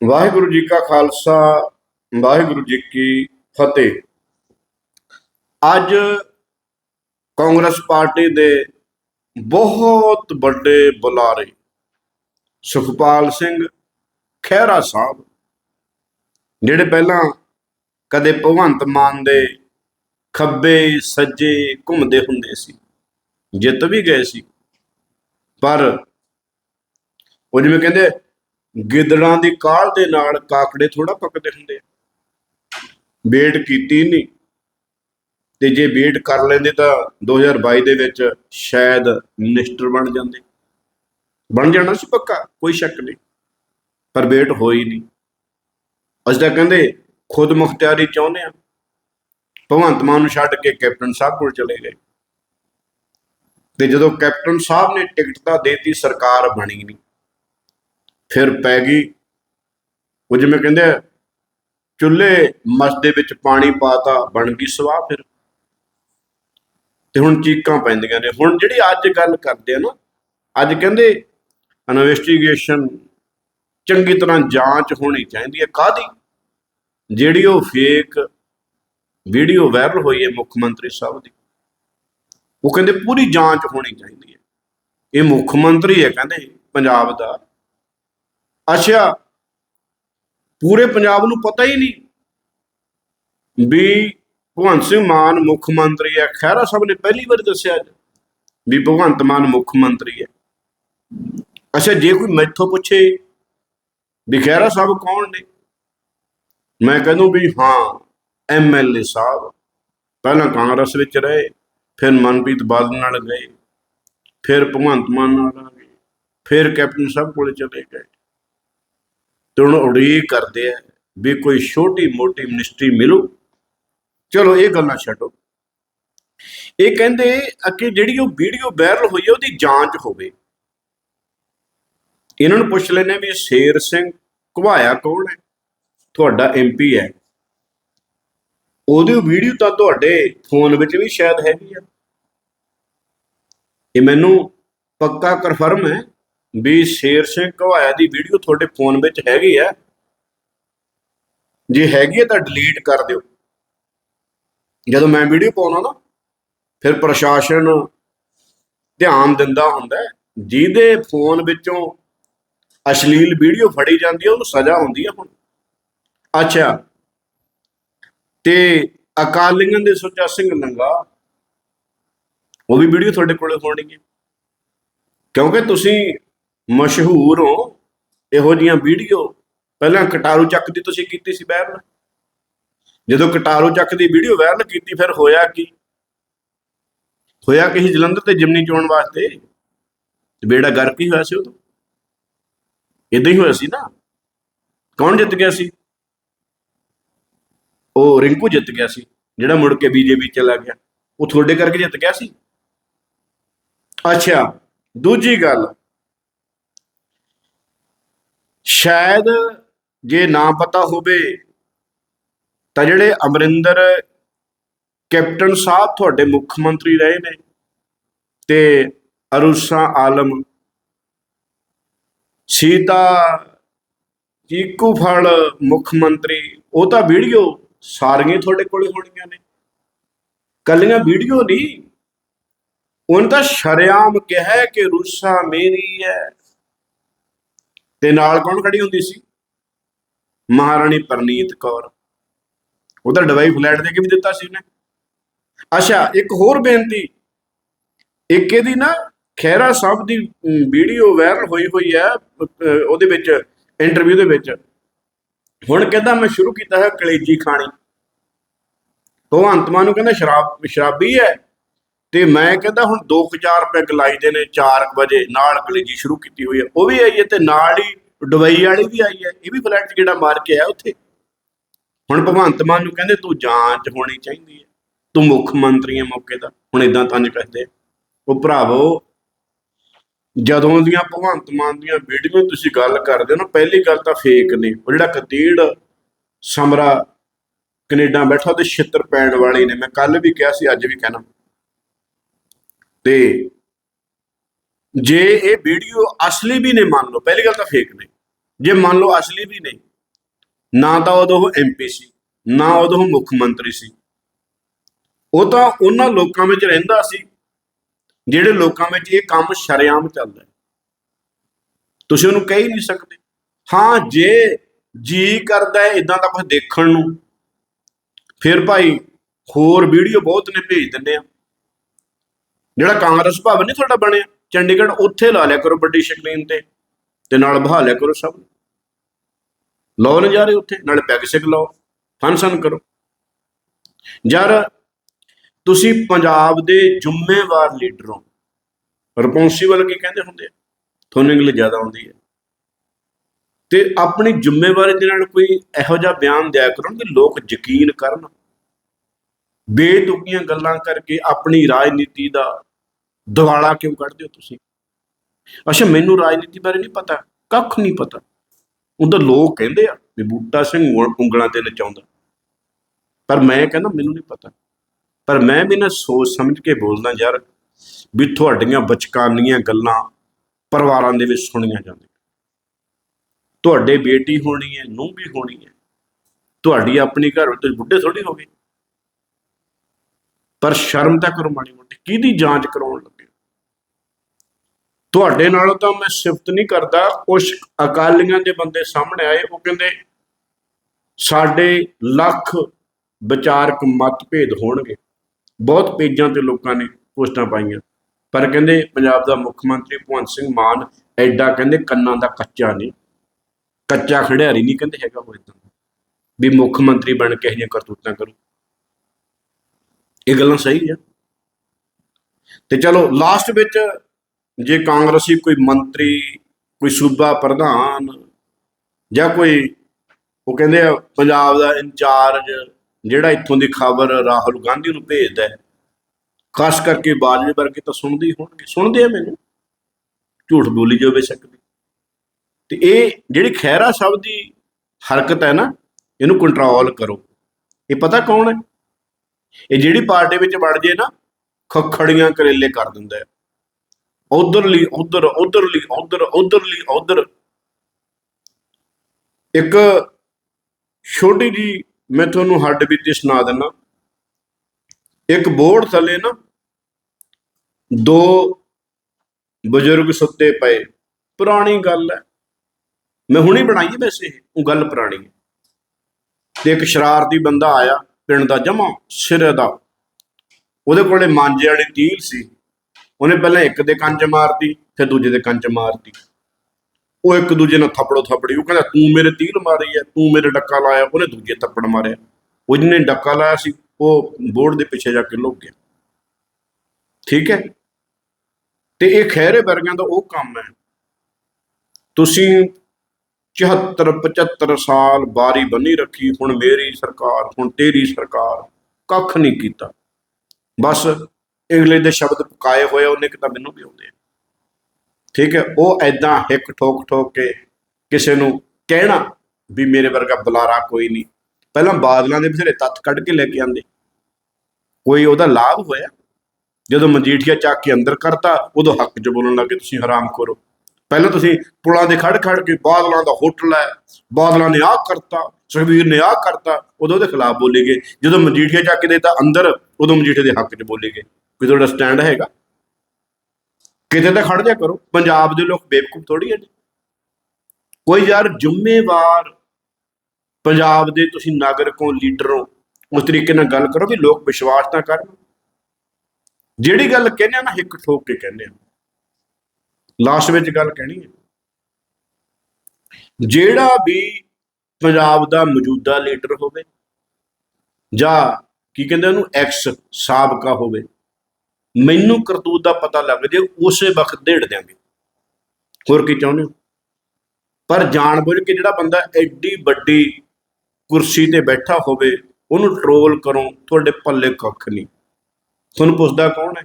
ਵਾਹਿਗੁਰੂ ਜੀ ਕਾ ਖਾਲਸਾ, ਵਾਹਿਗੁਰੂ ਜੀ ਕੀ ਫਤਿਹ। ਅੱਜ ਕਾਂਗਰਸ ਪਾਰਟੀ ਦੇ ਬਹੁਤ ਵੱਡੇ ਬੁਲਾਰੇ ਸੁਖਪਾਲ ਸਿੰਘ ਖਹਿਰਾ ਸਾਹਿਬ, ਜਿਹੜੇ ਪਹਿਲਾਂ ਕਦੇ ਭਗਵੰਤ ਮਾਨ ਦੇ ਖੱਬੇ ਸੱਜੇ ਘੁੰਮਦੇ ਹੁੰਦੇ ਸੀ, ਜਿੱਤ ਵੀ ਗਏ ਸੀ। ਪਰ ਉਹ ਜਿਵੇਂ ਕਹਿੰਦੇ ਗਿੱਦੜਾਂ ਦੀ ਕਾਲ ਦੇ ਨਾਲ ਕਾਕੜੇ ਥੋੜਾ ਪੱਕਦੇ ਹੁੰਦੇ ਆ। ਵੇਟ ਕੀਤੀ ਨਹੀਂ। ਤੇ ਜੇ ਵੇਟ ਕਰ ਲੈਂਦੇ ਤਾਂ 2022 ਦੇ ਵਿੱਚ ਸ਼ਾਇਦ ਮਿਨਿਸਟਰ ਬਣ ਜਾਂਦੇ। ਬਣ ਜਾਣਾ ਸੀ ਪੱਕਾ, ਕੋਈ ਸ਼ੱਕ ਨਹੀਂ। ਪਰ ਵੇਟ ਹੋਈ ਨਹੀਂ। ਅਸੀਂ ਤਾਂ ਕਹਿੰਦੇ ਖੁਦ ਮੁਖਤਿਆਰੀ ਚਾਹੁੰਦੇ ਆ ਭਗਵੰਤ ਮਾਨ ਨੂੰ ਛੱਡ ਕੇ ਕੈਪਟਨ ਸਾਹਿਬ ਕੋਲ ਚਲੇ ਗਏ। ਤੇ ਜਦੋਂ ਕੈਪਟਨ ਸਾਹਿਬ ਨੇ ਟਿਕਟ ਤਾਂ ਦੇਤੀ, ਸਰਕਾਰ ਬਣੀ ਨਹੀਂ। ਫਿਰ ਪੈ ਗਈ। ਉਹ ਜਿਵੇਂ ਕਹਿੰਦੇ ਚੁੱਲ੍ਹੇ ਮਸ ਦੇ ਵਿੱਚ ਪਾਣੀ ਪਾਤਾ ਬਣ ਗਈ ਸਵਾਹ ਫਿਰ। ਤੇ ਹੁਣ ਚੀਕਾਂ ਪੈਂਦੀਆਂ ਨੇ। ਹੁਣ ਜਿਹੜੀ ਅੱਜ ਗੱਲ ਕਰਦੇ ਆ ਨਾ, ਅੱਜ ਕਹਿੰਦੇ ਇਨਵੈਸਟੀਗੇਸ਼ਨ ਚੰਗੀ ਤਰ੍ਹਾਂ ਜਾਂਚ ਹੋਣੀ ਚਾਹੀਦੀ ਹੈ। ਕਾਦੀ ਜਿਹੜੀ ਉਹ ਫੇਕ ਵੀਡੀਓ ਵਾਇਰਲ ਹੋਈ ਹੈ ਮੁੱਖ ਮੰਤਰੀ ਸਾਹਿਬ ਦੀ। ਉਹ ਕਹਿੰਦੇ ਪੂਰੀ ਜਾਂਚ ਹੋਣੀ ਚਾਹੀਦੀ ਹੈ। ਇਹ ਮੁੱਖ ਮੰਤਰੀ ਹੈ ਕਹਿੰਦੇ, ਪੰਜਾਬ ਦਾ। ਅੱਛਾ। ਪੂਰੇ ਪੰਜਾਬ ਨੂੰ ਪਤਾ ਹੀ ਨਹੀਂ ਵੀ ਭਗਵੰਤ ਸਿੰਘ ਮਾਨ ਮੁੱਖ ਮੰਤਰੀ ਹੈ। ਖਹਿਰਾ ਸਾਹਿਬ ਨੇ ਪਹਿਲੀ ਵਾਰ ਦੱਸਿਆ ਵੀ ਭਗਵੰਤ ਮਾਨ ਮੁੱਖ ਮੰਤਰੀ ਹੈ। ਅੱਛਾ, ਜੇ ਕੋਈ ਮੈਥੋਂ ਪੁੱਛੇ ਵੀ ਖਹਿਰਾ ਸਾਹਿਬ ਕੌਣ ਨੇ? ਮੈਂ ਕਹਿੰਦਾ ਵੀ ਹਾਂ ਐਮਐਲਏ ਸਾਹਿਬ। ਪਹਿਲਾਂ ਕਾਂਗਰਸ ਵਿੱਚ ਰਹੇ, ਫਿਰ ਮਨਪ੍ਰੀਤ ਬਾਦਲ ਨਾਲ ਗਏ, ਫਿਰ ਭਗਵੰਤ ਮਾਨ ਨਾਲ ਆ ਗਏ, ਫਿਰ ਕੈਪਟਨ ਸਾਹਿਬ ਕੋਲੇ ਚਲੇ ਗਏ। ਤੇ ਹੁਣ ਉਡੀਕ ਕਰਦੇ ਆ ਵੀ ਕੋਈ ਛੋਟੀ ਮੋਟੀ ਮਿਨਿਸਟਰੀ ਮਿਲੂ। ਚਲੋ, ਇਹ ਗੱਲਾਂ ਛੱਡੋ। ਇਹ ਕਹਿੰਦੇ ਕਿ ਜਿਹੜੀ ਉਹ ਵੀਡੀਓ ਵਾਇਰਲ ਹੋਈ ਹੈ ਉਹਦੀ ਜਾਂਚ ਹੋਵੇ। ਇਹਨਾਂ ਨੂੰ ਪੁੱਛ ਲੈਣੇ ਵੀ ਸ਼ੇਰ ਸਿੰਘ ਘਵਾਇਆ ਕੌਣ ਹੈ? ਤੁਹਾਡਾ ਐਮਪੀ ਹੈ। ਉਹਦੀ ਵੀਡੀਓ ਤਾਂ ਤੁਹਾਡੇ ਫੋਨ ਵਿੱਚ ਵੀ ਸ਼ਾਇਦ ਹੈਗੀ ਆ। ਇਹ ਮੈਨੂੰ ਪੱਕਾ ਕਨਫਰਮ ਹੈ ਵੀ ਸ਼ੇਰ ਸਿੰਘ ਘਵਾਇਆ ਦੀ ਵੀਡੀਓ ਤੁਹਾਡੇ ਫੋਨ ਵਿੱਚ ਹੈਗੀ ਆ। ਜੇ ਹੈਗੀ ਹੈ ਤਾਂ ਡਿਲੀਟ ਕਰ ਦਿਓ। ਜਦੋਂ ਮੈਂ ਵੀਡੀਓ ਪਾਉਣਾ ਨਾ, ਫਿਰ ਪ੍ਰਸ਼ਾਸਨ ਧਿਆਨ ਦਿੰਦਾ ਹੁੰਦਾ ਜਿਹਦੇ ਫੋਨ ਵਿੱਚੋਂ ਅਸ਼ਲੀਲ ਵੀਡੀਓ ਫੜੀ ਜਾਂਦੀ ਹੈ ਉਹਨੂੰ ਸਜ਼ਾ ਹੁੰਦੀ ਹੈ ਹੁਣ। ਅੱਛਾ। ਤੇ ਅਕਾਲੀਆਂ ਦੇ ਸੁੱਚਾ ਸਿੰਘ ਨੰਗਾ, ਉਹ ਵੀ ਵੀਡੀਓ ਤੁਹਾਡੇ ਕੋਲ ਹੋਣੀ ਹੈ ਕਿਉਂਕਿ ਤੁਸੀਂ ਮਸ਼ਹੂਰ ਹੋ ਇਹੋ ਜੀਆਂ ਵੀਡੀਓ ਪਹਿਲਾਂ ਕਟਾਰੂ ਚੱਕ ਦੀ ਤੁਸੀਂ ਕੀਤੀ ਸੀ ਵਾਇਰਲ ਜਦੋਂ ਕਟਾਰੂ ਚੱਕ ਦੀ ਵੀਡੀਓ ਵਾਇਰਲ ਕੀਤੀ, ਫਿਰ ਹੋਇਆ ਕੀ? ਹੋਇਆ ਕਿ ਸੀ ਜਲੰਧਰ ਤੇ ਜਿਮਨੀ ਚੋਣ ਵਾਸਤੇ? ਤੇ ਬੇੜਾ ਗਰਕ ਹੀ ਹੋਇਆ ਸੀ ਉਦੋਂ। ਇਦਾਂ ਹੀ ਹੋਇਆ ਸੀ ਨਾ। ਕੌਣ ਜਿੱਤ ਗਿਆ ਸੀ? ਉਹ ਰਿੰਕੂ ਜਿੱਤ ਗਿਆ ਸੀ, ਜਿਹੜਾ ਮੁੜ ਕੇ ਬੀਜੇਪੀ ਚਲਾ ਗਿਆ। ਉਹ ਤੁਹਾਡੇ ਕਰਕੇ ਜਿੱਤ ਗਿਆ ਸੀ? ਅੱਛਾ, ਦੂਜੀ ਗੱਲ। ਸ਼ਾਇਦ ਜੇ ਨਾ ਪਤਾ ਹੋਵੇ, ਤਾਂ ਜਿਹੜੇ ਅਮਰਿੰਦਰ ਕੈਪਟਨ ਸਾਹਿਬ ਤੁਹਾਡੇ ਮੁੱਖ ਮੰਤਰੀ ਰਹੇ ਨੇ ਤੇ ਅਰੂਸਾ ਆਲਮ, ਸੀਤਾ ਚੀਕੂ ਫਲ ਮੁੱਖ ਮੰਤਰੀ, ਉਹ ਤਾਂ ਵੀਡੀਓ ਸਾਰੀਆਂ ਤੁਹਾਡੇ ਕੋਲੇ ਹੋਣੀਆਂ ਨੇ। ਕੱਲੀਆਂ ਵੀਡੀਓ ਨਹੀਂ, ਉਹਨਾਂ ਤਾਂ ਸ਼ਰਿਆਮ ਕਿਹਾ ਕਿ ਰੂਸਾ ਮੇਰੀ ਹੈ। ਤੇ ਨਾਲ ਕੌਣ ਖੜੀ ਹੁੰਦੀ ਸੀ? ਮਹਾਰਾਣੀ ਪਰਨੀਤ ਕੌਰ। ਉਹਦਾ ਡਵਾਈ ਫਲੈਟ ਦੇ ਕੇ ਵੀ ਦਿੱਤਾ ਸੀ ਉਹਨੇ। ਅੱਛਾ, ਇੱਕ ਹੋਰ ਬੇਨਤੀ। ਇੱਕ ਇਹਦੀ ਨਾ ਖੈਰਾ ਸਾਹਿਬ ਦੀ ਵੀਡੀਓ ਵਾਇਰਲ ਹੋਈ ਹੋਈ ਹੈ ਉਹਦੇ ਵਿੱਚ, ਇੰਟਰਵਿਊ ਦੇ ਵਿੱਚ। ਹੁਣ ਕਹਿੰਦਾ ਮੈਂ ਸ਼ੁਰੂ ਕੀਤਾ ਹੈ ਕਲੇਜੀ ਖਾਣੀ। ਭਗਵੰਤ ਮਾਨ ਨੂੰ ਕਹਿੰਦਾ ਸ਼ਰਾਬ, ਸ਼ਰਾਬੀ ਹੈ। ਤੇ ਮੈਂ ਕਹਿੰਦਾ ਹੁਣ 2000 ਪੈਗ ਲਾਈਦੇ ਨੇ 4 ਵਜੇ। ਨਾਲ ਕਲੇਜੀ ਸ਼ੁਰੂ ਕੀਤੀ ਹੋਈ ਹੈ। ਉਹ ਵੀ ਆਈ ਹੈ ਤੇ ਨਾਲ ਹੀ ਦੁਬਈ ਵਾਲੀ ਵੀ ਆਈ ਹੈ। ਇਹ ਵੀ ਫਲੈਟ ਜਿਹੜਾ ਮਾਰ ਕੇ ਆਇਆ ਉੱਥੇ। ਹੁਣ ਭਗਵੰਤ ਮਾਨ ਨੂੰ ਕਹਿੰਦੇ ਤੂੰ ਜਾਂਚ ਹੋਣੀ ਚਾਹੀਦੀ ਹੈ। ਤੂੰ ਮੁੱਖ ਮੰਤਰੀ ਹੈ ਮੌਕੇ ਦਾ। ਹੁਣ ਇਦਾਂ ਤੰਜ ਕਰਦੇ ਆ। ਉਹ ਭਰਾਵੋ ਜਦੋਂ ਦੀਆਂ ਭਗਵੰਤ ਮਾਨ ਦੀਆਂ ਵੀਡੀਓ ਤੁਸੀਂ ਗੱਲ ਕਰਦੇ ਹੋ ਨਾ ਪਹਿਲੀ ਗੱਲ ਤਾਂ ਫੇਕ ਨੇ। ਉਹ ਜਿਹੜਾ ਕਤੀੜ ਸਮਰਾ ਕੈਨੇਡਾ ਬੈਠਾ ਉਹਦੇ ਛਿੱਤਰ ਪੈਣ ਵਾਲੇ ਨੇ। ਮੈਂ ਕੱਲ ਵੀ ਕਿਹਾ ਸੀ ਅੱਜ ਵੀ ਕਹਿਣਾ। ਤੇ ਜੇ ਇਹ ਵੀਡੀਓ ਅਸਲੀ ਵੀ ਨੇ ਮੰਨ ਲਓ, ਪਹਿਲੀ ਗੱਲ ਤਾਂ ਫੇਕ ਨੇ। ਜੇ ਮੰਨ ਲਓ ਅਸਲੀ ਵੀ ਨਹੀਂ, ਨਾ ਤਾਂ ਉਦੋਂ ਉਹ ਐਮਪੀ ਸੀ, ਨਾ ਉਦੋਂ ਮੁੱਖ ਮੰਤਰੀ ਸੀ। ਉਹ ਤਾਂ ਉਹਨਾਂ ਲੋਕਾਂ ਵਿੱਚ ਰਹਿੰਦਾ ਸੀ, ਜਿਹੜੇ ਲੋਕਾਂ ਵਿੱਚ ਇਹ ਕੰਮ ਸ਼ਰੇਆਮ ਚੱਲਦਾ ਤੁਸੀਂ ਉਹਨੂੰ ਕਹਿ ਹੀ ਨਹੀਂ ਸਕਦੇ। ਹਾਂ, ਜੇ ਜੀ ਕਰਦਾ ਹੈ ਇਦਾਂ ਦਾ ਕੁਝ ਦੇਖਣ ਨੂੰ। ਫਿਰ ਭਾਈ ਹੋਰ ਵੀਡੀਓ ਬਹੁਤ ਨੇ, ਭੇਜ ਦਿੰਦੇ ਆ ਜਿਹੜਾ ਕਾਂਗਰਸ ਭਵਨ ਨਹੀਂ ਤੁਹਾਡਾ ਬਣਿਆ, ਚੰਡੀਗੜ੍ਹ ਉੱਥੇ ਲਾ ਲਿਆ ਕਰੋ ਵੱਡੀ ਸਕਰੀਨ ਤੇ ਤੇ ਨਾਲ ਬਹਾ ਲਿਆ ਕਰੋ ਸਭ ਨੂੰ। ਲਾਓ ਨਜ਼ਾਰੇ ਉੱਥੇ, ਨਾਲੇ ਪੈਗ ਸਿਕ ਲਾਓ ਫੰਕਸ਼ਨ ਕਰੋ। ਯਾਰ, ਤੁਸੀਂ ਪੰਜਾਬ ਦੇ ਜ਼ਿੰਮੇਵਾਰ ਲੀਡਰ ਹੋ ਰਿਸਪੌਂਸੀਬਲ ਕੀ ਕਹਿੰਦੇ ਹੁੰਦੇ ਆ? ਤੁਹਾਨੂੰ ਇੰਗਲਿਸ਼ ਜ਼ਿਆਦਾ ਆਉਂਦੀ ਹੈ। ਤੇ ਆਪਣੀ ਜ਼ਿੰਮੇਵਾਰੀ ਦੇ ਨਾਲ ਕੋਈ ਇਹੋ ਜਿਹਾ ਬਿਆਨ ਦਿਆ ਕਰੋ ਕਿ ਲੋਕ ਯਕੀਨ ਕਰਨ। ਬੇਤੁਕੀਆਂ ਗੱਲਾਂ ਕਰਕੇ ਆਪਣੀ ਰਾਜਨੀਤੀ ਦਾ ਦਿਵਾਲਾ ਕਿਉਂ ਕੱਢਦੇ ਹੋ ਤੁਸੀਂ? ਅੱਛਾ, ਮੈਨੂੰ ਰਾਜਨੀਤੀ ਬਾਰੇ ਨਹੀਂ ਪਤਾ, ਕੱਖ ਨਹੀਂ ਪਤਾ। ਉਹਦਾ ਲੋਕ ਕਹਿੰਦੇ ਆ ਵੀ ਬੂਟਾ ਸਿੰਘ ਉਂਗਲਾਂ ਤੇ ਨਚਾਉਂਦਾ। ਪਰ ਮੈਂ ਕਹਿੰਦਾ ਮੈਨੂੰ ਨਹੀਂ ਪਤਾ। ਪਰ ਮੈਂ ਵੀ ਨਾ ਸੋਚ ਸਮਝ ਕੇ ਬੋਲਦਾ ਯਾਰ ਵੀ ਤੁਹਾਡੀਆਂ ਬਚਕਾਨੀਆਂ ਗੱਲਾਂ ਪਰਿਵਾਰਾਂ ਦੇ ਵਿੱਚ ਸੁਣੀਆਂ ਜਾਂਦੀਆਂ। ਤੁਹਾਡੇ ਬੇਟੀ ਹੋਣੀ ਹੈ ਨੂੰ ਵੀ ਹੋਣੀ ਹੈ। ਤੁਹਾਡੀ ਆਪਣੀ ਘਰ ਵਿੱਚ ਤੁਸੀਂ ਬੁੱਢੇ ਥੋੜੀ ਹੋਗੇ। ਪਰ ਸ਼ਰਮ ਤਾਂ ਕਰੋ ਮਾੜੀ ਮੋਟੀ, ਕਿਹਦੀ ਜਾਂਚ ਕਰਾਉਣ ਲੱਗੇ? ਤੁਹਾਡੇ ਨਾਲੋਂ ਤਾਂ ਮੈਂ ਸਿਫਤ ਨਹੀਂ ਕਰਦਾ। ਕੁਛ ਅਕਾਲੀਆਂ ਦੇ ਬੰਦੇ ਸਾਹਮਣੇ ਆਏ, ਉਹ ਕਹਿੰਦੇ, ਸਾਡੇ ਲੱਖ ਵਿਚਾਰਕ ਮਤਭੇਦ ਹੋਣਗੇ। ਬਹੁਤ ਪੇਜਾਂ ਤੇ ਲੋਕਾਂ ਨੇ ਪੋਸਟਾਂ ਪਾਈਆਂ। ਪਰ ਕਹਿੰਦੇ, ਪੰਜਾਬ ਦਾ ਮੁੱਖ ਮੰਤਰੀ ਭਗਵੰਤ ਸਿੰਘ ਮਾਨ ਐਡਾ ਕਹਿੰਦੇ ਕੰਨਾਂ ਦਾ ਕੱਚਾ ਨਹੀਂ। ਕੱਚਾ ਖੜਿਆਰੀ ਨਹੀਂ ਕਹਿੰਦੇ ਹੈਗਾ ਉਹ ਇਦਾਂ ਵੀ ਮੁੱਖ ਮੰਤਰੀ ਬਣ ਕੇ ਇਹ ਜਿਹੀਆਂ ਕਰਤੂਤਾਂ ਕਰੂ। ਇਹ ਗੱਲਾਂ ਸਹੀ ਆ। ਤੇ ਚਲੋ ਲਾਸਟ ਵਿੱਚ ਜੇ ਕਾਂਗਰਸੀ ਕੋਈ ਮੰਤਰੀ, ਕੋਈ ਸੂਬਾ ਪ੍ਰਧਾਨ ਜਾਂ ਕੋਈ ਉਹ ਕਹਿੰਦੇ ਆ ਪੰਜਾਬ ਦਾ ਇੰਚਾਰਜ ਜਿਹੜਾ ਇੱਥੋਂ ਦੀ ਖਬਰ ਰਾਹੁਲ ਗਾਂਧੀ ਨੂੰ ਭੇਜਦਾ ਹੈ, ਖਾਸ ਕਰਕੇ ਬਾਜਵੇ ਵਰਗੇ ਤਾਂ ਸੁਣਦੇ ਹੀ ਹੋਣਗੇ, ਸੁਣਦੇ ਆ ਮੈਨੂੰ। ਝੂਠ ਬੋਲੀ ਜਾਵੇ ਸਕਦੀ ਦੀ ਤੇ ਇਹ ਜਿਹੜੀ ਖੈਰਾ ਸ਼ਬਦ ਦੀ ਹਰਕਤ ਹੈ ਨਾ, ਇਹਨੂੰ ਕੰਟਰੋਲ ਕਰੋ। ਇਹ ਪਤਾ ਕੌਣ ਹੈ? ਇਹ ਜਿਹੜੀ ਪਾਰਟੀ ਵਿੱਚ ਵੜ ਜੇ ਨਾ, ਖਖੜੀਆਂ ਕਰੇਲੇ ਕਰ ਦਿੰਦਾ ਹੈ। ਉਧਰਲੀ ਉਧਰ ਉਧਰਲੀ ਉਧਰ ਉਧਰਲੀ ਉਧਰ। ਇੱਕ ਛੋਟੀ ਜੀ ਮੈਂ ਤੁਹਾਨੂੰ ਹੱਡ ਬੀਤੀ ਸੁਣਾ ਦਿੰਦਾ ਇੱਕ ਬੋਰਡ ਥੱਲੇ ਨਾ ਦੋ ਬਜ਼ੁਰਗ ਸੁੱਤੇ ਪਏ। ਪੁਰਾਣੀ ਗੱਲ ਹੈ। ਮੈਂ ਹੁਣੇ ਬਣਾਈ ਹੈ ਵੈਸੇ ਇਹ, ਉਹ ਗੱਲ ਪੁਰਾਣੀ ਹੈ। ਤੇ ਇੱਕ ਸ਼ਰਾਰਤੀ ਬੰਦਾ ਆਇਆ ਪਿੰਡ ਦਾ ਜਮਾ ਸਿਰੇ ਦਾ। ਉਹਦੇ ਕੋਲੇ ਮਾਂਜੇ ਵਾਲੀ ਤੀਲ ਸੀ। ਉਹਨੇ ਪਹਿਲਾਂ ਇੱਕ ਦੇ ਕੰਨ 'ਚ ਮਾਰਤੀ, ਫਿਰ ਦੂਜੇ ਦੇ ਕੰਨ 'ਚ ਮਾਰਤੀ। ਉਹ ਇੱਕ ਦੂਜੇ ਨਾਲ ਥੱਪੜੋ ਥੱਪੜੀ, ਉਹ ਕਹਿੰਦਾ, ਤੂੰ ਮੇਰੇ ਤੀਲ ਮਾਰੀ ਹੈ ਤੂੰ ਮੇਰੇ ਡੱਕਾ ਲਾਇਆ। ਉਹਨੇ ਦੂਜੇ ਥੱਪੜ ਮਾਰਿਆ। ਉਹ ਜਿਹਨੇ ਡੱਕਾ ਲਾਇਆ ਸੀ, ਉਹ ਬੋਰਡ ਦੇ ਪਿੱਛੇ ਜਾ ਕੇ ਲੁਕ ਗਿਆ। ਠੀਕ ਹੈ ਤੇ ਇਹ ਖੈਰੇ ਵਰਗਿਆਂ ਦਾ ਉਹ ਕੰਮ ਹੈ ਤੁਸੀਂ 74 75 ਸਾਲ ਬਾਰੀ ਬੰਨੀ ਰੱਖੀ, ਹੁਣ ਮੇਰੀ ਸਰਕਾਰ, ਹੁਣ ਤੇਰੀ ਸਰਕਾਰ ਕੱਖ ਨਹੀਂ ਕੀਤਾ। ਬਸ ਇੰਗਲਿਸ਼ ਦੇ ਸ਼ਬਦ ਪਕਾਏ ਹੋਏ ਉਹਨੇ ਕਿ ਤਾਂ ਮੈਨੂੰ ਵੀ ਆਉਂਦੇ ਆ। ਠੀਕ ਹੈ, ਉਹ ਐਦਾਂ ਹਿੱਕ ਠੋਕ ਠੋਕ ਕੇ ਕਿਸੇ ਨੂੰ ਕਹਿਣਾ ਵੀ ਮੇਰੇ ਵਰਗਾ ਬੁਲਾਰਾ ਕੋਈ ਨਹੀਂ। ਪਹਿਲਾਂ ਬਾਦਲਾਂ ਦੇ ਬਥੇਰੇ ਤੱਥ ਕੱਢ ਕੇ ਲੈ ਕੇ ਆਂਦੇ ਕੋਈ ਉਹਦਾ ਲਾਭ ਹੋਇਆ? ਜਦੋਂ ਮਜੀਠੀਆ ਚੱਕ ਕੇ ਅੰਦਰ ਕਰਤਾ, ਉਦੋਂ ਹੱਕ 'ਚ ਬੋਲਣ ਲੱਗੇ, ਤੁਸੀਂ ਹਰਾਮ ਕਰੋ ਪਹਿਲਾਂ ਤੁਸੀਂ ਪੁਲਾਂ ਦੇ ਖੜ ਖੜ ਕੇ ਬਾਦਲਾਂ ਦਾ ਹੋਟਲ ਹੈ ਬਾਦਲਾਂ ਨੇ ਆਹ ਕਰਤਾ, ਸੁਖਬੀਰ ਨੇ ਆਹ ਕਰਤਾ, ਉਦੋਂ ਉਹਦੇ ਖਿਲਾਫ ਬੋਲੇ ਗਏ। ਜਦੋਂ ਮਜੀਠੀਆ ਚੱਕ ਕੇ ਦੇਤਾ ਅੰਦਰ, ਉਦੋਂ ਮਜੀਠੀਆ ਦੇ ਹੱਕ 'ਚ ਬੋਲੇ ਗਏ। ਕੋਈ ਤੁਹਾਡਾ ਸਟੈਂਡ ਹੈਗਾ। ਕਿਤੇ ਤਾਂ ਖੜ ਜਾ ਕਰੋ। ਪੰਜਾਬ ਦੇ ਲੋਕ ਬੇਵਕੂਫ ਥੋੜੀ ਹੈ ਕੋਈ ਯਾਰ ਜ਼ਿੰਮੇਵਾਰ ਪੰਜਾਬ ਦੇ ਤੁਸੀਂ ਨਾਗਰਿਕ ਹੋ ਲੀਡਰ ਹੋ ਉਸ ਤਰੀਕੇ ਨਾਲ ਗੱਲ ਕਰੋ ਵੀ ਲੋਕ ਵਿਸ਼ਵਾਸ ਤਾਂ ਕਰਨ। ਜਿਹੜੀ ਗੱਲ ਕਹਿੰਦੇ ਆ ਨਾ, ਹਿੱਕ ਠੋਕ ਕੇ ਕਹਿੰਦੇ ਆ। ਲਾਸਟ ਵਿੱਚ ਗੱਲ ਕਹਿਣੀ ਹੈ ਜਿਹੜਾ ਵੀ ਪੰਜਾਬ ਦਾ ਮੌਜੂਦਾ ਲੀਡਰ ਹੋਵੇ ਜਾਂ ਕੀ ਕਹਿੰਦੇ ਉਹਨੂੰ ਐਕਸ ਸਾਬਕਾ ਹੋਵੇ ਮੈਨੂੰ ਕਰਤੂਤ ਦਾ ਪਤਾ ਲੱਗ ਜੇ, ਉਸੇ ਵਕਤ ਢੇੜ ਦਿਆਂਗੇ। ਹੋਰ ਕੀ ਚਾਹੁੰਦੇ ਹੋ? ਪਰ ਜਾਣਬੁੱਝ ਕੇ ਜਿਹੜਾ ਬੰਦਾ ਐਡੀ ਵੱਡੀ ਕੁਰਸੀ ਤੇ ਬੈਠਾ ਹੋਵੇ, ਉਹਨੂੰ ਟਰੋਲ ਕਰੋ, ਤੁਹਾਡੇ ਪੱਲੇ ਕੱਖ ਨਹੀਂ। ਤੁਹਾਨੂੰ ਪੁੱਛਦਾ ਕੌਣ ਹੈ?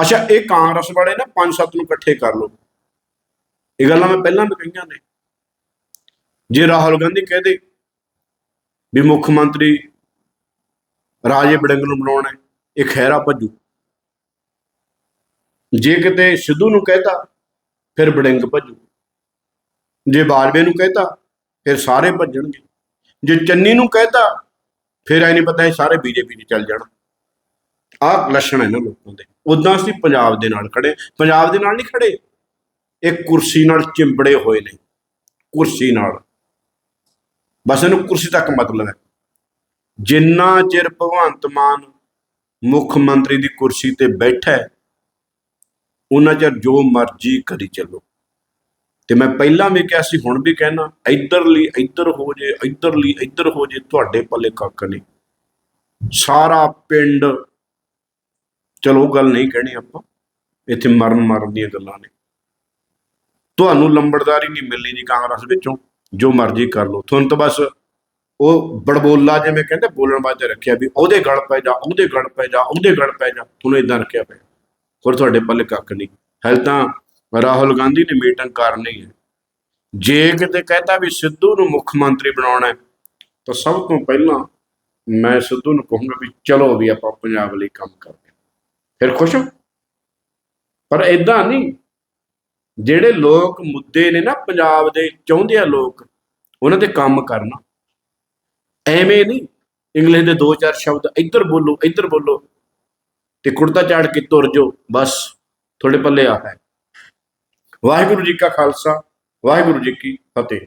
ਅੱਛਾ, ਇਹ ਕਾਂਗਰਸ ਵਾਲੇ ਨਾ ਪੰਜ ਸੱਤ ਨੂੰ ਇਕੱਠੇ ਕਰ ਲਓ। ਇਹ ਗੱਲਾਂ ਮੈਂ ਪਹਿਲਾਂ ਵੀ ਕਹੀਆਂ ਨੇ। ਜੇ ਰਾਹੁਲ ਗਾਂਧੀ ਕਹਦੇ ਵੀ ਮੁੱਖ ਮੰਤਰੀ ਰਾਜੇ ਬੜਿੰਗ ਨੂੰ ਬਣਾਉਣਾ ਇਹ ਖੈਰਾ ਭੱਜੂ। ਜੇ ਕਿਤੇ ਸਿੱਧੂ ਨੂੰ ਕਹਿਤਾ, ਫਿਰ ਬੜਿੰਗ ਭੱਜੂ। ਜੇ ਬਾਜਵੇ ਨੂੰ ਕਹਿਤਾ, ਫਿਰ ਸਾਰੇ ਭੱਜਣਗੇ। ਜੇ ਚੰਨੀ ਨੂੰ ਕਹਿਤਾ, ਫਿਰ ਐ ਨਹੀਂ ਪਤਾ ਇਹ ਸਾਰੇ ਬੀਜੇਪੀ 'ਚ ਚੱਲ ਜਾਣ। ਆਹ ਲੱਛਣ ਹੈ ਨਾ ਲੋਕਾਂ ਦੇ। ਉਦਾਂ ਅਸੀਂ ਪੰਜਾਬ ਦੇ ਨਾਲ ਖੜੇ। ਪੰਜਾਬ ਦੇ ਨਾਲ ਨਹੀਂ ਖੜੇ। ਇਹ ਕੁਰਸੀ ਨਾਲ ਚਿੰਬੜੇ ਹੋਏ ਨੇ। ਕੁਰਸੀ ਨਾਲ। ਬਸ ਇਹਨੂੰ ਕੁਰਸੀ ਤੱਕ ਮਤਲਬ ਹੈ। ਜਿੰਨਾ ਚਿਰ ਭਗਵੰਤ ਮਾਨ ਮੁੱਖ ਮੰਤਰੀ ਦੀ ਕੁਰਸੀ ਤੇ ਬੈਠਾ ਹੈ ਉਹਨਾਂ ਚਿਰ ਜੋ ਮਰਜ਼ੀ ਕਰੀ ਚੱਲੋ। ਤੇ ਮੈਂ ਪਹਿਲਾਂ ਵੀ ਕਿਹਾ ਸੀ, ਹੁਣ ਵੀ ਕਹਿਣਾ ਇੱਧਰਲੀ ਇੱਧਰ ਹੋ ਜੇ ਇੱਧਰਲੀ ਇੱਧਰ ਹੋ ਜੇ, ਤੁਹਾਡੇ ਪੱਲੇ ਕੱਖ ਨਹੀਂ। ਸਾਰਾ ਪਿੰਡ, ਚਲੋ ਉਹ ਗੱਲ ਨਹੀਂ ਕਹਿਣੀ ਆਪਾਂ, ਇੱਥੇ ਮਰਨ ਮਰਨ ਦੀਆਂ ਗੱਲਾਂ ਨੇ। ਤੁਹਾਨੂੰ ਲੰਬੜਦਾਰੀ ਨਹੀਂ ਮਿਲਣੀ ਜੀ ਕਾਂਗਰਸ ਵਿੱਚੋਂ, ਜੋ ਮਰਜ਼ੀ ਕਰ ਲਓ। ਤੁਹਾਨੂੰ ਤਾਂ ਬਸ ਉਹ ਬੜਬੋਲਾ ਜਿਵੇਂ ਕਹਿੰਦੇ, ਬੋਲਣ ਵਾਸਤੇ ਰੱਖਿਆ ਵੀ ਉਹਦੇ ਗਲ ਪੈ ਜਾ, ਉਹਦੇ ਗਲ ਪੈ ਜਾ, ਉਹਦੇ ਗਲ ਪੈ ਜਾ, ਤੁਹਾਨੂੰ ਇਦਾਂ ਰੱਖਿਆ ਪਿਆ। ਹੋਰ ਤੁਹਾਡੇ ਪੱਲੇ ਕੱਖ ਨਹੀਂ। ਹਲ ਤਾਂ ਰਾਹੁਲ ਗਾਂਧੀ ਨੇ ਮੀਟਿੰਗ ਕਰਨੀ ਹੈ। ਜੇ ਕਿਤੇ ਕਹਤਾ ਵੀ ਸਿੱਧੂ ਨੂੰ ਮੁੱਖ ਮੰਤਰੀ ਬਣਾਉਣਾ ਹੈ, ਤਾਂ ਸਭ ਤੋਂ ਪਹਿਲਾਂ ਮੈਂ ਸਿੱਧੂ ਨੂੰ ਕਹੂੰਗਾ ਵੀ ਚਲੋ ਵੀ ਆਪਾਂ ਪੰਜਾਬ ਲਈ ਕੰਮ ਕਰਦੇ ਹਾਂ। ਫਿਰ ਖੁਸ਼ ਹੋ? ਪਰ ਇਦਾਂ ਨਹੀਂ। ਜਿਹੜੇ ਲੋਕ ਮੁੱਦੇ ਨੇ ਨਾ ਪੰਜਾਬ ਦੇ ਚਾਹੁੰਦੇ ਆ ਲੋਕ, ਉਹਨਾਂ ਤੇ ਕੰਮ ਕਰਨਾ। ਐਵੇਂ ਨਹੀਂ। ਇੰਗਲਿਸ਼ ਦੇ ਦੋ ਚਾਰ ਸ਼ਬਦ ਇੱਧਰ ਬੋਲੋ ਇੱਧਰ ਬੋਲੋ। ਤੇ ਕੁੜਤਾ ਚਾੜ ਕੇ ਤੁਰ ਜਾਓ, ਬਸ, ਤੁਹਾਡੇ ਪੱਲੇ ਆ ਹੈ। ਵਾਹਿਗੁਰੂ ਜੀ ਕਾ ਖਾਲਸਾ, ਵਾਹਿਗੁਰੂ ਜੀ ਕੀ ਫਤਿਹ।